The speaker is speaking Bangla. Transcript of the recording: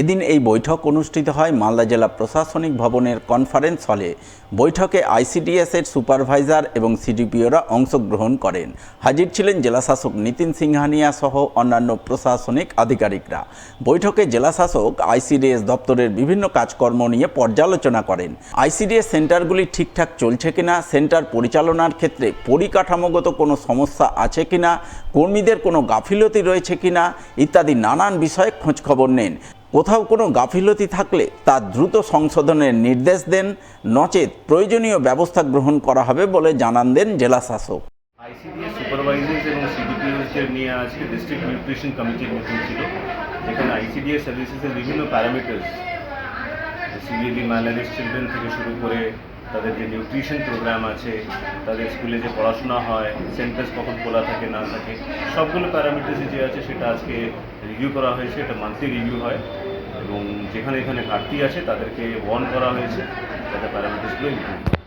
এদিন এই বৈঠক অনুষ্ঠিত হয় মালদা জেলা প্রশাসনিক ভবনের কনফারেন্স হলে। বৈঠকে আইসিডিএস এর সুপারভাইজার এবং সিডিপিওরা অংশগ্রহণ করেন। হাজির ছিলেন জেলাশাসক নিতিন সিংহানিয়া সহ অন্যান্য প্রশাসনিক আধিকারিকরা। বৈঠকে জেলাশাসক, আইসিডিএস দপ্তরের বিভিন্ন কাজকর্ম নিয়ে পর্যালোচনা করেন। আইসিডিএস সেন্টারগুলি ঠিকঠাক চলছে কিনা, সেন্টার পরিচালনার ক্ষেত্রে পরিকাঠামোগত কোনো সমস্যা আছে কিনা, কর্মীদের কোনো গাফিলতি রয়েছে কিনা ইত্যাদি নানান বিষয়ে খোঁজখবর নেন। কোথাও কোনো গাফিলতি থাকলে তা দ্রুত সংশোধনের নির্দেশ দেন, নচেত প্রয়োজনীয় ব্যবস্থা গ্রহণ করা হবে বলে জানান দেন জেলাশাসক। আইসিডিএস সুপারভাইজার্স এবং সিডিপিওসদের নিয়ে আজকে ডিস্ট্রিক্ট নিউট্রিশন কমিটির মিটিং ছিল, যেখানে আইসিডিএস সার্ভিসেসের বিভিন্ন প্যারামিটার্স সিভিলি ম্যালারিস চিলড্রেন থেকে শুরু করে তাদের যে নিউট্রিশন প্রোগ্রাম আছে, তাদের স্কুলে যে পড়াশোনা হয়, সেন্টার্স কখন খোলা থাকে, না থাকে, সবগুলো প্যারামিটার্স যে আছে সেটা আজকে রিভিউ করা হয়েছে, এটা মান্থলি রিভিউ হয়। এবং যেখানে এখানে ঘাটতি আছে তাদেরকে ওয়ার্ন করা হয়েছে যাতে প্যারামিটার্সগুলো ইম্প্রুভ